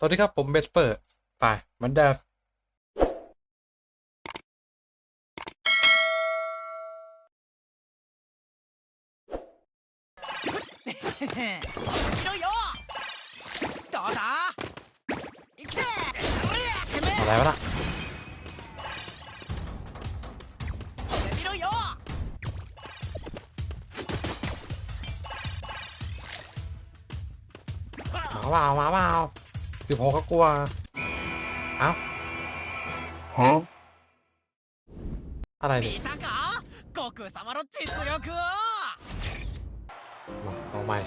สวัสดีครับ ผมเบสเปอร์ ไปเหมือนเดิมอะไรวะล่ะมาเปล่ามาเปล่า สิบหกก็กลัวเอ้าฮะอะไรเนี่ยมาเอาใหม่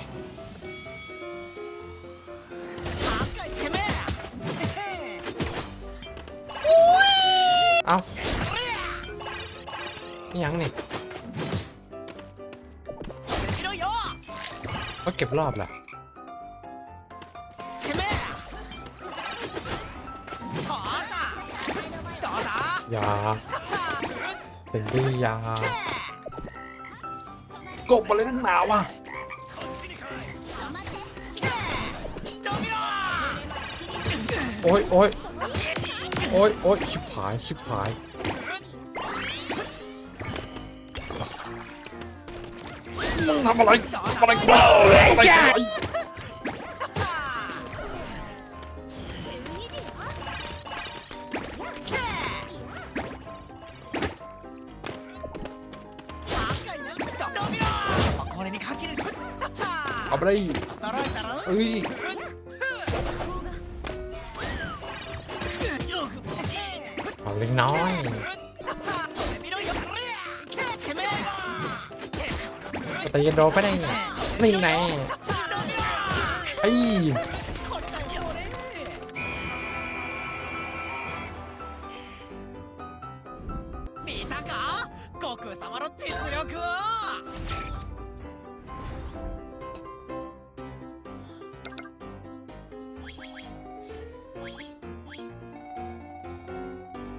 เอา้าไม่ยังนี่ก็เก็บรอบแหละ ยาเป็นด้ยยากบมาเลยทั้งหนาวอะโอ้ยโอ้ยโอ้ยโอ้ยชิบหายชิบหายมึงทำอะไรทำอะไรกูทำอะไร これにかける เอาไปเลย 驚いたろ เอ้ย เอาเล็กน้อย 見ろよ攻め แต่ยันโดนไปได้ไงนี่ไงไอ้ย これだよ俺見たか悟空様の実力を